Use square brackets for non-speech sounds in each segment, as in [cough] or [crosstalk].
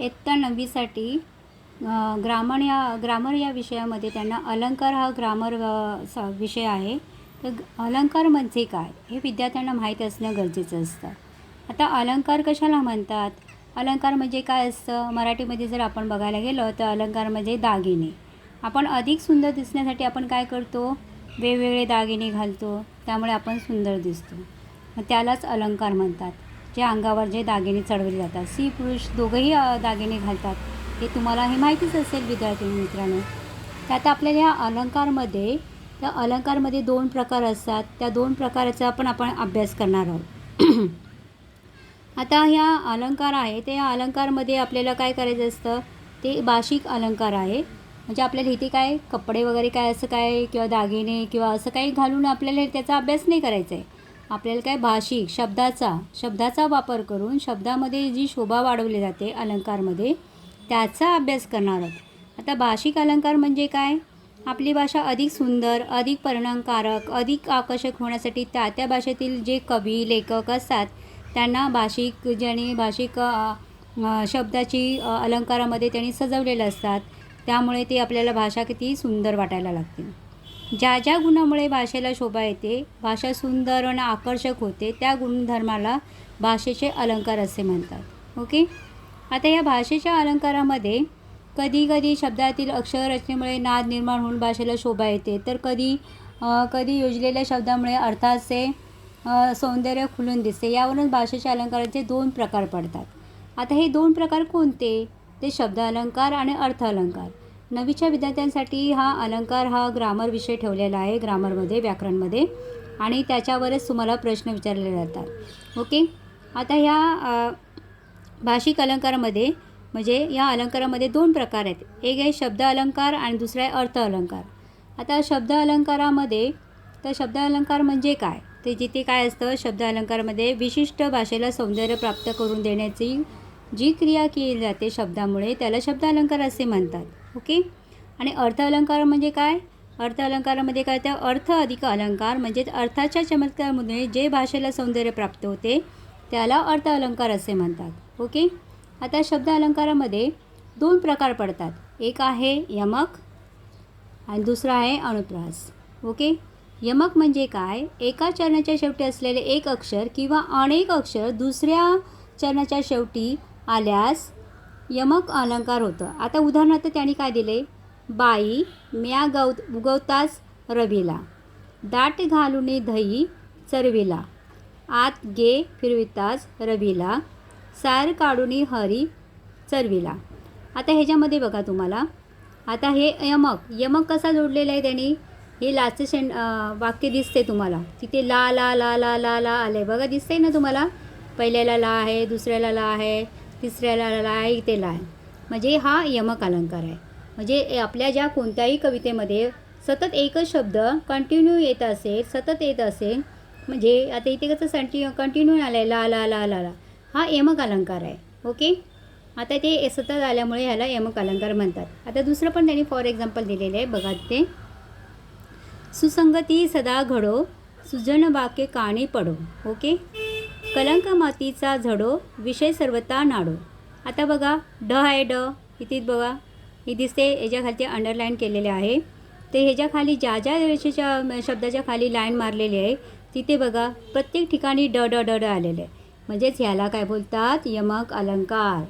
इयत्ता नववीसाठी ग्रामर या ग्रामर या विषयामध्ये त्यांना अलंकार हा ग्रामर स विषय आहे. तर अलंकार म्हणजे काय? हे विद्यार्थ्यांना माहीत असणं गरजेचं असतं. आता अलंकार कशाला म्हणतात? अलंकार म्हणजे काय असतं? मराठीमध्ये जर आपण बघायला गेलो तर अलंकार म्हणजे दागिने. आपण अधिक सुंदर दिसण्यासाठी आपण काय करतो? वेगवेगळे दागिने घालतो. त्यामुळे आपण सुंदर दिसतो. त्यालाच अलंकार म्हणतात. जे अंगावर जे दागिने चढवले जातात स्त्री पुरुष दोघंही दागिने घालतात हे तुम्हाला हे माहितीच असेल विद्यार्थी मित्रांनो. तर आता आपल्याला ह्या अलंकारमध्ये त्या अलंकारमध्ये दोन प्रकार असतात. त्या दोन प्रकाराचा पण आपण अभ्यास करणार आहोत. [clears throat] आता ह्या अलंकार आहे ते या अलंकारमध्ये आपल्याला काय करायचं असतं? ते भाषिक अलंकार आहे. म्हणजे आपल्याला इथे काय कपडे वगैरे काय असं काय किंवा दागिने किंवा असं काही घालून आपल्याला त्याचा अभ्यास नाही करायचा आहे आपल्याला काय भाषिक शब्दाचा शब्दाचा वापर करून शब्दामध्ये जी शोभा वाढवली जाते अलंकारमध्ये त्याचा अभ्यास करणार आहोत. आता भाषिक अलंकार म्हणजे काय? आपली भाषा अधिक सुंदर अधिक परिणामकारक अधिक आकर्षक होण्यासाठी त्या त्या भाषेतील जे कवी लेखक असतात त्यांना भाषिक ज्याने भाषिक शब्दाची अलंकारामध्ये त्यांनी सजवलेलं असतात त्यामुळे ते आपल्याला भाषा किती सुंदर वाटायला लागते. ज्या ज्या गुणामुळे भाषेला शोभा येते भाषा सुंदर आणि आकर्षक होते त्या गुणधर्माला भाषेचे अलंकार असे म्हणतात. ओके? आता या भाषेच्या अलंकारामध्ये कधी कधी शब्दातील अक्षररचनेमुळे नाद निर्माण होऊन भाषेला शोभा येते. तर कधी कधी योजलेल्या शब्दामुळे अर्थाचे सौंदर्य खुलून दिसते. यावरून भाषेच्या अलंकाराचे दोन प्रकार पडतात. आता हे दोन प्रकार कोणते? ते शब्द अलंकार आणि अर्थ अलंकार. नवीच्या विद्यार्थ्यांसाठी हा अलंकार हा ग्रामर विषय ठेवलेला आहे ग्रामरमध्ये व्याकरणमध्ये. आणि त्याच्यावरच तुम्हाला प्रश्न विचारले जातात. ओके? आता ह्या भाषिक अलंकारामध्ये म्हणजे या अलंकारामध्ये दोन प्रकार आहेत. एक आहे शब्द अलंकार आणि दुसरा आहे अर्थ अलंकार. आता शब्द अलंकारामध्ये तर शब्द अलंकार म्हणजे काय? ते जिथे काय असतं शब्द अलंकारामध्ये विशिष्ट भाषेला सौंदर्य प्राप्त करून देण्याची जी क्रिया केली जाते शब्दामुळे त्याला शब्द अलंकार असे म्हणतात. ओके? आणि अर्थ अलंकार म्हणजे काय? अर्थ अलंकारामध्ये काय तर अर्थ अधिक अलंकार म्हणजेच अर्थाच्या चमत्कारामुळे जे भाषेला सौंदर्य प्राप्त होते त्याला अर्थ अलंकार असे म्हणतात. ओके? आता शब्द अलंकारामध्ये दोन प्रकार पडतात. एक आहे यमक आणि दुसरा आहे अनुप्रास ओके? यमक म्हणजे काय? एका चरणाच्या शेवटी असलेले एक अक्षर किंवा अनेक अक्षर दुसऱ्या चरणाच्या शेवटी आल्यास यमक अलंकार होतं. आता उदाहरणार्थ त्यांनी काय दिले? बाई म्या गव उगवताच रवीला. दाट घालून दही चरविला. आत गे फिरविताच रवीला. सार काढून हरी चरविला. आता ह्याच्यामध्ये बघा तुम्हाला. आता हे यमक यमक कसा जोडलेला आहे त्यांनी? हे लाचं सेंड वाक्य दिसते तुम्हाला. तिथे ला ला ला ला ला ला आले बघा दिसते ना तुम्हाला? पहिल्याला ला आहे दुसऱ्याला ला आहे. तिसऱ्याला लाय आहे लाय म्हणजे हा यमक अलंकार आहे. म्हणजे आपल्या ज्या कोणत्याही कवितेमध्ये सतत एकच शब्द कंटिन्यू येत असेल सतत येत असेल म्हणजे आता इथे कसं संटी कंटिन्यू आलं आहे ला ला ला ला ला. हा यमक अलंकार आहे. ओके आता ते सतत आल्यामुळे ह्याला यमक अलंकार म्हणतात. आता दुसरं पण त्यांनी फॉर एक्झाम्पल दिलेलं आहे. बघा ते सुसंगती सदा घडो सुजन वाक्य काणी पडो. ओके कलंक मातीचा झडो विषय सर्वता नाडो. आता बघा ड आहे ड. इथे बघा. ही दिसते याच्याखालती अंडरलाईन केलेले आहे. ते ह्याच्याखाली ज्या ज्या रेषेच्या शब्दाच्या खाली लाईन मारलेली आहे तिथे बघा प्रत्येक ठिकाणी ड ड ड ड आलेलं आहे. म्हणजेच ह्याला काय बोलतात? यमक अलंकार.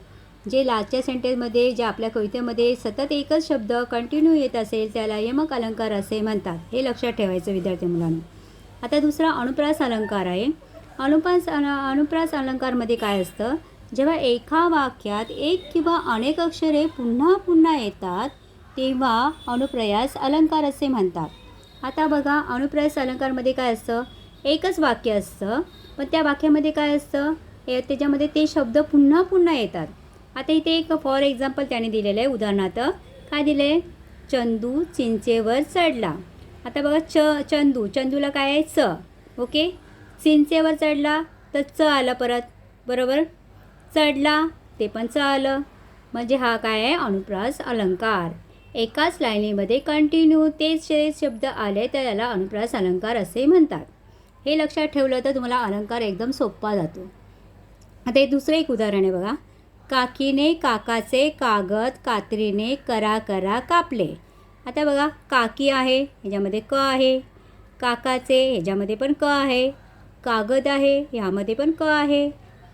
जे लास्टच्या सेंटेन्समध्ये जे आपल्या कवितेमध्ये सतत एकच शब्द कंटिन्यू येत असेल त्याला यमक अलंकार असे म्हणतात. हे लक्षात ठेवायचं विद्यार्थी मुलांना. आता दुसरा अनुप्रास अलंकार आहे. अनुपास अनुप्रास अलंकारमध्ये काय असतं? जेव्हा एका वाक्यात एक किंवा अनेक अक्षरे पुन्हा पुन्हा येतात तेव्हा अनुप्रयास अलंकार असे म्हणतात. आता बघा अनुप्रयास अलंकारमध्ये काय असतं? एकच वाक्य असतं. पण त्या वाक्यामध्ये काय असतं? हे त्याच्यामध्ये ते शब्द पुन्हा पुन्हा येतात. आता इथे एक फॉर एक्झाम्पल त्याने दिलेलं आहे. उदाहरणार्थ काय दिलं? आहे चंदू चिंचेवर चढला. आता बघा च चंदू चंदूला काय आहे? च. ओके? चिंचेवर चढला तर च आलं परत. बरोबर? चढला ते पण च आलं. म्हणजे हा काय आहे? अनुप्रास अलंकार. एकाच लाईनीमध्ये कंटिन्यू तेच जे शब्द आले तर याला अनुप्रास अलंकार असे म्हणतात. हे लक्षात ठेवलं तर तुम्हाला अलंकार एकदम सोपा जातो. आता हे दुसरं एक उदाहरण आहे बघा. काकीने काकाचे कागद कात्रीने करा करा कापले. आता बघा काकी आहे ह्याच्यामध्ये क आहे. काकाचे ह्याच्यामध्ये पण क आहे. कागद आहे ह्यामध्ये पण क आहे.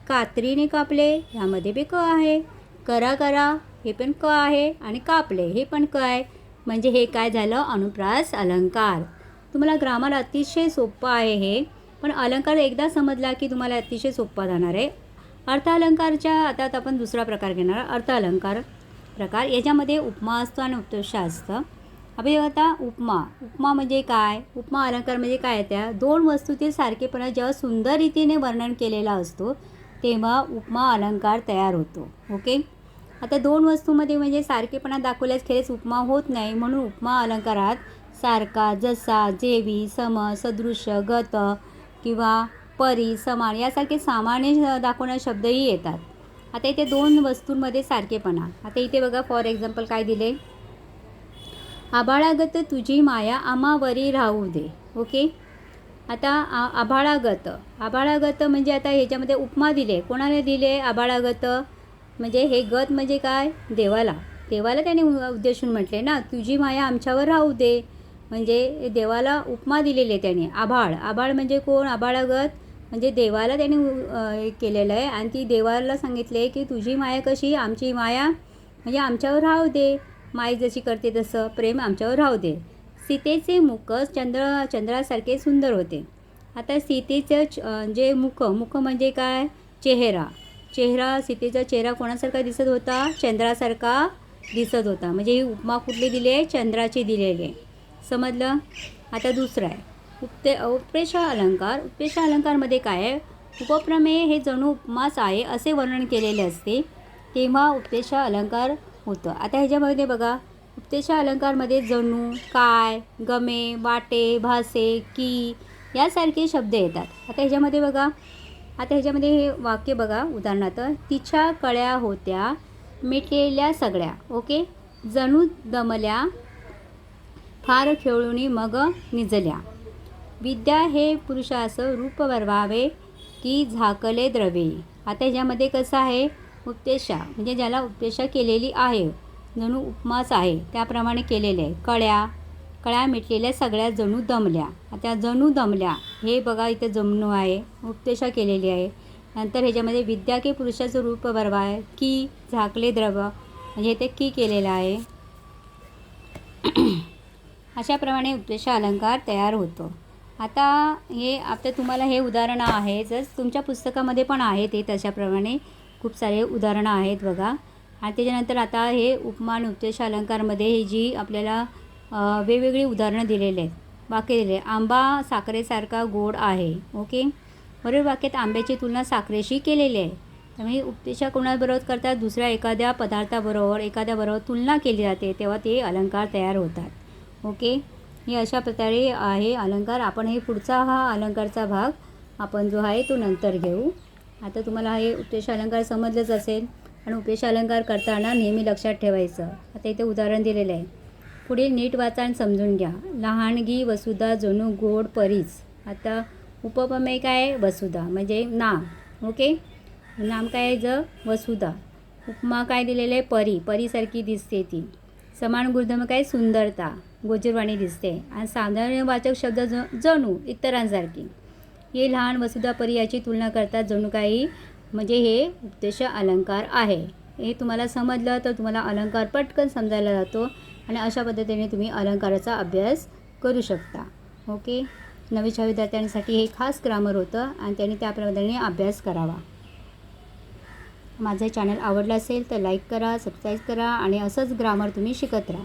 कात्रीने कापले ह्यामध्ये बी क आहे. करा करा हे पण क आहे आणि कापले हे पण क आहे. म्हणजे हे काय झालं? अनुप्रास अलंकार. तुम्हाला ग्रामर अतिशय सोपं आहे हे. पण अलंकार एकदा समजला की तुम्हाला अतिशय सोपा जाणार आहे. अर्थालंकारच्या आता आपण दुसरा प्रकार घेणार. अर्थालंकार प्रकार. याच्यामध्ये उपमा असतो आणि उत्तोषा असतं आपण आता उपमा. उपमा म्हणजे काय? उपमा अलंकार म्हणजे काय त्या? दोन वस्तूतील सारखेपणा जेव्हा सुंदर रीतीने वर्णन केलेला असतो तेव्हा उपमा अलंकार तयार होतो. ओके? आता दोन वस्तूमध्ये म्हणजे सारखेपणा दाखवल्यास खेळच उपमा होत नाही म्हणून उपमा अलंकारात सारखा जसा जेवी सम सदृश गत किंवा परी समान यासारखे सामान्य दाखवणारे शब्दही येतात. आता इथे दोन वस्तूंमध्ये सारखेपणा. आता इथे बघा फॉर एक्झाम्पल काय दिले? आभाळागत तुझी माया आमावरी राहू दे ओके आता आ आभाळागत आभाळागत म्हणजे आता ह्याच्यामध्ये उपमा दिले. कोणाला दिले आभाळागत म्हणजे हे गत म्हणजे काय? देवाला. देवाला त्याने उ- उद्देशून म्हटले ना तुझी माया आमच्यावर राहू दे. म्हणजे देवाला उपमा दिलेली आहे त्याने. आभाळ आभाळ म्हणजे कोण? आभाळागत म्हणजे देवाला त्याने हे केलेलं आहे. आणि ती देवाला सांगितले की तुझी माया कशी? आमची माया म्हणजे आमच्यावर राहू दे. माय जशी करते तसं प्रेम आमच्यावर राहू दे. सीतेचे मुख चंद्र चंद्रासारखे सुंदर होते. आता सीतेचं च- जे मुख मुख म्हणजे काय? चेहरा. चेहरा सीतेचा चेहरा कोणासारखा दिसत होता? चंद्रासारखा दिसत होता. म्हणजे ही उपमा कुठली दिली आहे? चंद्राची दिलेली आहे. समजलं? आता दुसरं आहे. उपते उपदेश अलंकार. उपदेश अलंकारमध्ये काय आहे? उपप्रमेय हे जणू उपमास आहे असे वर्णन केलेले असते. तेव्हा उपदेश अलंकार होतं. आता ह्याच्यामध्ये बघा उपदेश अलंकारमध्ये जणू काय गमे वाटे भासे की यासारखे शब्द येतात. आता ह्याच्यामध्ये बघा आता ह्याच्यामध्ये हे वाक्य बघा उदाहरणार्थ तिच्या कळ्या होत्या मिटलेल्या सगळ्या ओके? जणू दमल्या फार खेळूनी मग निजल्या. विद्या हे पुरुषास रूप वरवावे की झाकले द्रवे. आता ह्याच्यामध्ये कसं आहे? उपदेशा म्हणजे ज्याला उपदेशा केलेली आहे जणू उपमास आहे त्याप्रमाणे केलेले. आहे कळ्या कळ्या मिटलेल्या सगळ्या जणू दमल्या. आता जणू दमल्या हे बघा इथे जमणू आहे उपदेशा केलेली आहे. नंतर ह्याच्यामध्ये विद्या की पुरुषाचं रूप बरवा आहे की झाकले द्रव म्हणजे ते की केलेलं आहे. [clears throat] अशाप्रमाणे उपदेश अलंकार तयार होतो. आता हे आता तुम्हाला हे उदाहरणं आहेतच तुमच्या पुस्तकामध्ये पण आहे ते तशाप्रमाणे. खूप सारे उदाहरणं आहेत बघा. आणि त्याच्यानंतर आता हे उपमान उपदेश अलंकारमध्ये हे जी आपल्याला वेगवेगळी उदाहरणं दिलेली आहेत. वाक्य दिले आंबा साखरेसारखा गोड आहे. ओके? बरोबर? वाक्यात आंब्याची तुलना साखरेशी केलेली आहे. त्यामुळे उपदेशा कोणाबरोबर करतात? दुसऱ्या एखाद्या पदार्थाबरोबर एखाद्याबरोबर तुलना केली जाते तेव्हा ते अलंकार तयार होतात. ओके? हे अशा प्रकारे आहे अलंकार. आपण हे पुढचा हा अलंकारचा भाग आपण जो आहे तो नंतर घेऊ. आता तुम्हाला हे उपदेश अलंकार समजलंच असेल आणि उपदेश अलंकार करताना नेहमी लक्षात ठेवायचं. आता इथे उदाहरण दिलेलं आहे. पुढील नीट वाचा आणि समजून घ्या. लहानगी वसुधा जणू गोड परीच. आता उपपमय काय आहे? वसुधा. म्हणजे नाम. ओके? नाम काय आहे ज? वसुधा. उपमा काय दिलेलं आहे? परी. परीसारखी दिसते ती. समान गुणधर्म काय? सुंदरता. गोजीरवाणी दिसते. आणि साधारण वाचक शब्द ज जणू इतरांसारखी. हे लहान वसुधा परी याची तुलना करतात जणू काही. म्हणजे हे उपदेश अलंकार आहे. हे तुम्हाला समजलं तर तुम्हाला अलंकार पटकन समजायला जातो आणि अशा पद्धतीने तुम्ही अलंकाराचा अभ्यास करू शकता. ओके? नवीच्या विद्यार्थ्यांसाठी हे खास ग्रामर होतं आणि त्यांनी त्या पद्धतीने अभ्यास करावा. माझं चॅनल आवडलं असेल तर लाईक करा सबस्क्राईब करा आणि असंच ग्रामर तुम्ही शिकत राहा.